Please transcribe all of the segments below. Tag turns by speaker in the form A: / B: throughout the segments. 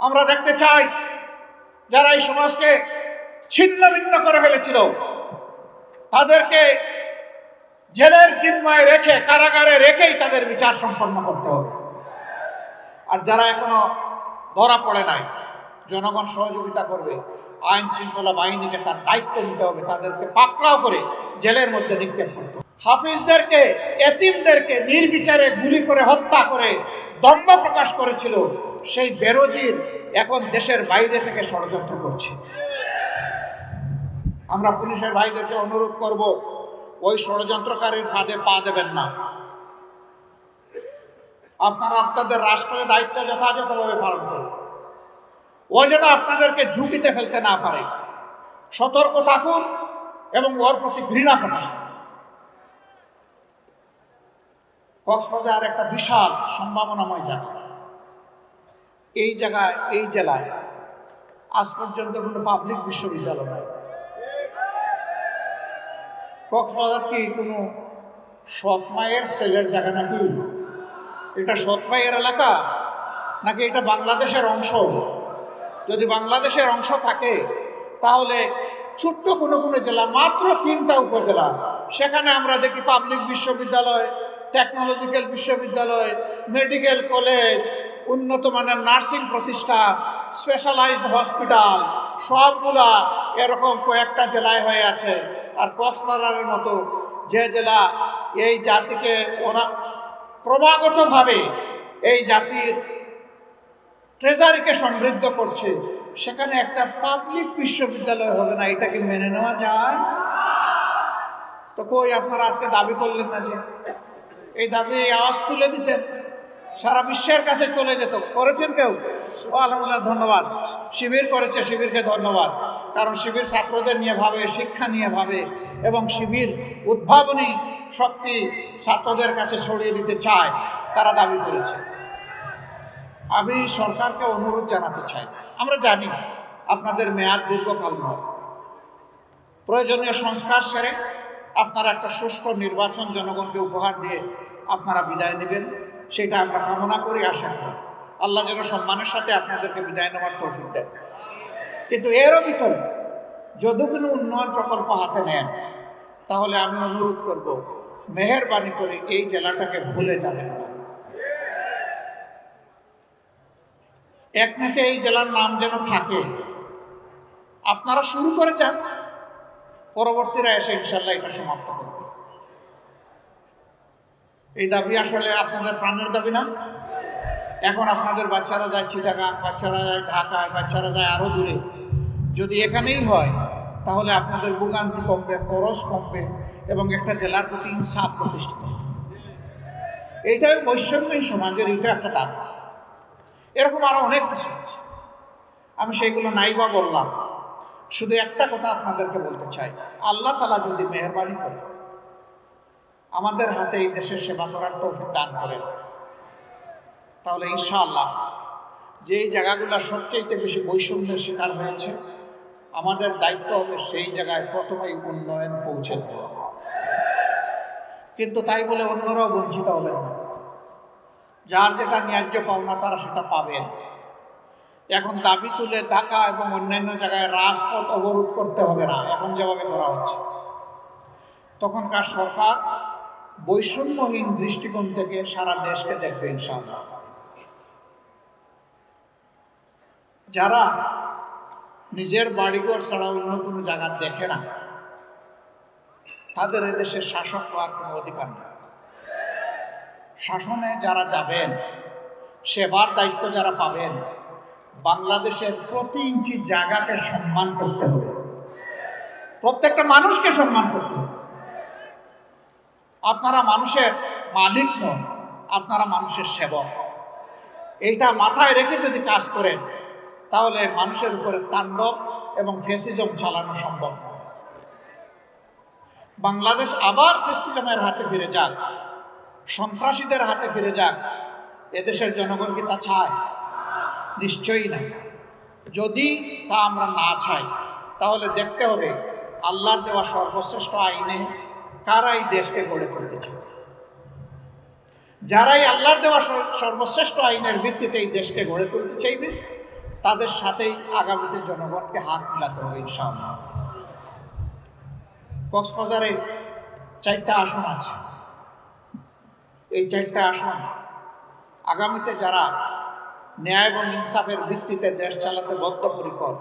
A: আমরা দেখতে চাই যারা এই সমাজকে ছিন্ন ভিন্ন করে ফেলেছিল, তাদেরকে জেলের চিন্ময় রেখে, কারাগারে রেখেই তাদের বিচার সম্পন্ন করতে হবে আর যারা এখনও ধরা পড়ে নাই, জনগণ সহযোগিতা করবে, আইন শৃঙ্খলা বাহিনীকে তার দায়িত্ব নিতে হবে, তাদেরকে পাকড়াও করে জেলের মধ্যে নিক্ষেপ করতে হবে। হাফিজদেরকে, এতিমদেরকে নির্বিচারে গুলি করে হত্যা করে দম্ভ প্রকাশ করেছিল সেই বেরোজির এখন দেশের বাইরে থেকে ষড়যন্ত্র করছে। আমরা পুলিশের ভাইদেরকে অনুরোধ করব, ওই ষড়যন্ত্রকারীর ফাঁদে পা দেবেন না। আপনারা আপনাদের রাষ্ট্রের দায়িত্ব যথাযথভাবে পালন করুন। ও যেন আপনাদেরকে ঝুঁকিতে ফেলতে না পারে। সতর্ক থাকুন এবং ওর প্রতি ঘৃণা প্রকাশ করুন। কক্সবাজার একটা বিশাল সম্ভাবনাময় জায়গা। এই জায়গায়, এই জেলায় আজ পর্যন্ত কোনো পাবলিক বিশ্ববিদ্যালয় নাই। কক্সবাজার কি কোনো সৎ সেলের জায়গা নাকি? এটা সৎ মায়ের এলাকা? নাকি এটা বাংলাদেশের অংশ? যদি বাংলাদেশের অংশ থাকে, তাহলে ছোট্ট কোনো কোনো জেলা, মাত্র তিনটা উপজেলা, সেখানে আমরা দেখি পাবলিক বিশ্ববিদ্যালয় টেকনোলজিক্যাল বিশ্ববিদ্যালয় মেডিকেল কলেজ উন্নত মানের নার্সিং প্রতিষ্ঠান স্পেশালাইজড হসপিটাল সবগুলা এরকম কয়েকটা জেলায় হয়ে আছে। আর কক্সবাজারের মতো যে জেলা এই জাতিকে ওরা ক্রমাগতভাবে এই জাতির ট্রেজারিকে সমৃদ্ধ করছে, সেখানে একটা পাবলিক বিশ্ববিদ্যালয় হবে না, এটাকে মেনে নেওয়া যায়? তো কই আপনারা আজকে দাবি করলেন না যে এই দাবি আওয়াজ তুলে দিতেন। সারা বিশ্বের কাছে চলে যেত। করেছেন কেউ? ও, আলহামদুলিল্লাহ, ধন্যবাদ। শিবির করেছে, শিবিরকে ধন্যবাদ। কারণ শিবির ছাত্রদের নিয়ে ভাবে, শিক্ষা নিয়ে ভাবে, এবং শিবির উদ্ভাবনী শক্তি ছাত্রদের কাছে ছড়িয়ে দিতে চায়, তারা দাবি করেছে। আমি সরকারকে অনুরোধ জানাতে চাই। আমরা জানি আপনাদের মেয়াদ দীর্ঘকাল নয়। প্রয়োজনীয় সংস্কার সেরে আপনারা একটা সুষ্ঠু নির্বাচন জনগণকে উপহার দিয়ে আপনারা বিদায় নেবেন, সেটা আমরা কামনা করি, আশা করি। আল্লাহ যেন সম্মানের সাথে আপনাদেরকে বিদায় নেওয়ার তৌফিক দেন। কিন্তু এরও ভিতরে যদি কোনো উন্নয়ন প্রকল্প হাতে নেন, তাহলে আমি অনুরোধ করব, মেহরবানি করে এই জেলাটাকে ভুলে যাবেন না। এক নাকি এই জেলার নাম যেন থাকে, আপনারা শুরু করে যান। পরবর্তীরা এসে ইনশাল্লাহ এটা সমাপ্ত করবে। এই দাবি আসলে আপনাদের প্রাণের দাবি না? এখন আপনাদের বাচ্চারা যায় চিটাগাং, বাচ্চারা যায় ঢাকায় বাচ্চারা যায় আরও দূরে। যদি এখানেই হয়, তাহলে আপনাদের ভোগান্তি কমবে, খরচ কমবে এবং একটা জেলার প্রতি ইনসাফ প্রতিষ্ঠিত হবে। এইটাই বৈষম্যই সমাজের এটা একটা দাবি। এরকম আরও অনেক কিছু আছে। আমি সেইগুলো নাই বা বললাম। শুধু একটা কথা আপনাদেরকে বলতে চাই। আল্লাহ তালা যদি মেহরবানি করে, আমাদের হাতে এই দেশের সেবা করার তৌফিক দান করেন, তাহলে ইনশাআল্লাহ যেই জায়গাগুলো সবচেয়ে বেশি বৈষম্যের শিকার হয়েছে, আমাদের দায়িত্ব হবে সেই জায়গায় প্রথমেই উন্নয়ন পৌঁছে দেওয়া। কিন্তু তাই বলে অন্যরাও বঞ্চিত হবেন না। যার যেটা ন্যায্য পাওনা তারা সেটা পাবেন। এখন দাবি তুলে ঢাকা এবং অন্যান্য জায়গায় রাজপথ অবরোধ করতে হবে না, এখন যেভাবে করা হচ্ছে। তখনকার সরকার বৈষম্যহীন দৃষ্টিকোণ থেকে সারা দেশকে দেখবে ইনশাআল্লাহ। যারা নিজের বাড়িঘর ছাড়া অন্য কোনো জায়গা দেখে না, তাদের এদেশের শাসক হওয়ার কোনো অধিকার নেই। শাসনে যারা যাবেন, সেবার দায়িত্ব যারা পাবেন বাংলাদেশের প্রতি ইঞ্চি জায়গাকে সম্মান করতে হবে। প্রত্যেকটা মানুষকে সম্মান করতে হবে। আপনারা মানুষের মালিক নন, আপনারা মানুষের সেবক। এইটা মাথায় রেখে যদি কাজ করেন, তাহলে মানুষের উপরে তাণ্ডব এবং ফেসিজম চালানো সম্ভব বাংলাদেশ আবার ফেসিজমের হাতে ফিরে যাক, সন্ত্রাসীদের হাতে ফিরে যাক, এদেশের জনগণ কি তা চায়? নিশ্চয়ই না। যদি তা আমরা না চাই, তাহলে দেখতে হবে আল্লাহর দেওয়া সর্বশ্রেষ্ঠ আইনে কারা এই দেশকে গড়ে তুলতে যারাই আল্লাহর দেওয়া সর্বশ্রেষ্ঠ আইনের ভিত্তিতে এই দেশকে গড়ে তুলতে চাইবে, তাদের সাথেই আগামীতে জনগণকে হাত মিলাতে হবে, ইনশাআল্লাহ। কক্সবাজারে চারটা আসন আছে। এই চারটা আসন আগামীতে যারা ন্যায় এবং ইনসাফের ভিত্তিতে দেশ চালাতে বদ্ধপরিকর।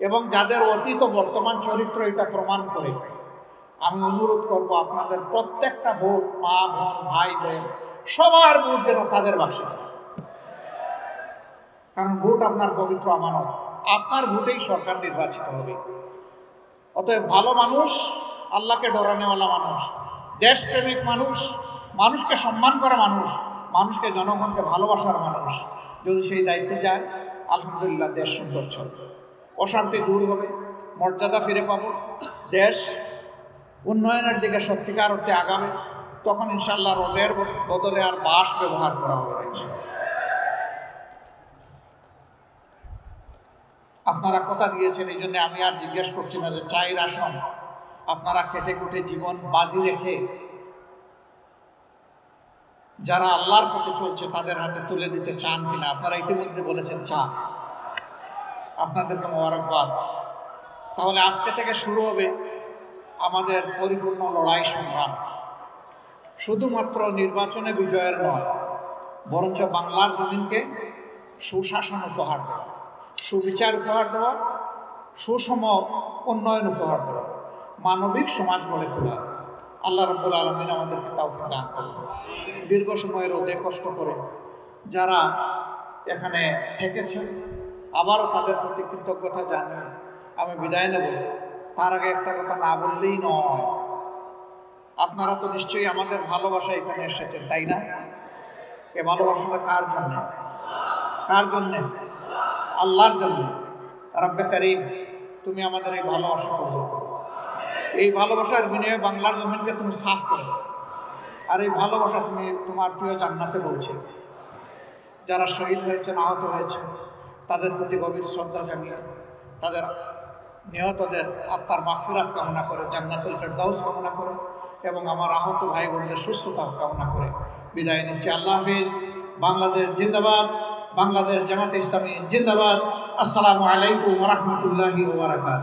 A: এবং যাদের অতীত বর্তমান চরিত্র এটা প্রমাণ করে। আমি অনুরোধ করব আপনাদের প্রত্যেকটা ভোট, মা, বোন, ভাই, বোন, সবার ভোট যেন তাদের যায়। কারণ ভোট আপনার পবিত্র আমানত। আপনার ভোটেই সরকার নির্বাচিত হবে। অতএব ভালো মানুষ, আল্লাহকে ডরানেওয়ালা মানুষ, দেশপ্রেমিক মানুষ, মানুষকে সম্মান করা মানুষ, মানুষকে, জনগণকে ভালোবাসার মানুষ যদি সেই দায়িত্বে যায়, আলহামদুলিল্লাহ দেশ সুন্দর চলবে। অশান্তি দূর হবে, মর্যাদা ফিরে পাবো, দেশ উন্নয়নের দিকে সত্যিকার অর্থে আগাবে, তখন ইনশাল্লাহ রোডের বদলে আর বাস ব্যবহার করা হবে আপনারা কথা দিয়েছেন, এই জন্য আমি আর জিজ্ঞেস করছি না যে চায়ের আসন, আপনারা কেটে কুটে জীবন বাজি রেখে যারা আল্লাহর পথে চলছে, তাদের হাতে তুলে দিতে চান কিনা? আপনারা ইতিমধ্যে বলেছেন চান আপনাদেরকে মোবারকবাদ। তাহলে আজকে থেকে শুরু হবে আমাদের পরিপূর্ণ লড়াই সংগ্রাম। শুধুমাত্র নির্বাচনে বিজয়ের নয়, বরঞ্চ বাংলার জমিনকে সুশাসন উপহার দেওয়া, সুবিচার উপহার দেওয়া, সুষম উন্নয়ন উপহার দেওয়া, মানবিক সমাজ গড়ে তোলা। আল্লাহ রব্বুল আলমিন আমাদেরকে তাও দান করবে দীর্ঘ সময় রোদে কষ্ট করে যারা এখানে থেকেছেন, আবারও তাদের প্রতি কৃতজ্ঞতা জানিয়ে আমি বিদায় নেব। তার আগে একটা কথা না বললেই নয়, আপনারা তো নিশ্চয়ই আমাদের ভালোবাসা এখানে এসেছেন, তাই না? এ ভালোবাসাটা কার জন্য? কার জন্যে? আল্লাহর জন্য। রব্বে করিম, তুমি আমাদের এই ভালোবাসা কবুল করো। এই ভালোবাসার বিনিময়ে বাংলার জমিনকে তুমি সাফ করে। আর এই ভালোবাসা তুমি তোমার প্রিয় জান্নাতে বলছে। যারা শহীদ হয়েছেন আহত হয়েছে, তাদের প্রতি গভীর শ্রদ্ধা জানিয়ে তাদের নিহতদের আত্মার মাগফিরাত কামনা করে, জান্নাতুল ফেরদাউস কামনা করে, এবং আমার আহত ভাই বোনদের সুস্থতা কামনা করে। বিদায় নিচ্ছি। আল্লাহ হাফিজ। বাংলাদেশ জিন্দাবাদ। বাংলাদেশ জামাত ইসলামী জিন্দাবাদ। আসসালামু আলাইকুম রহমতুল্লাহি ওবরাকাত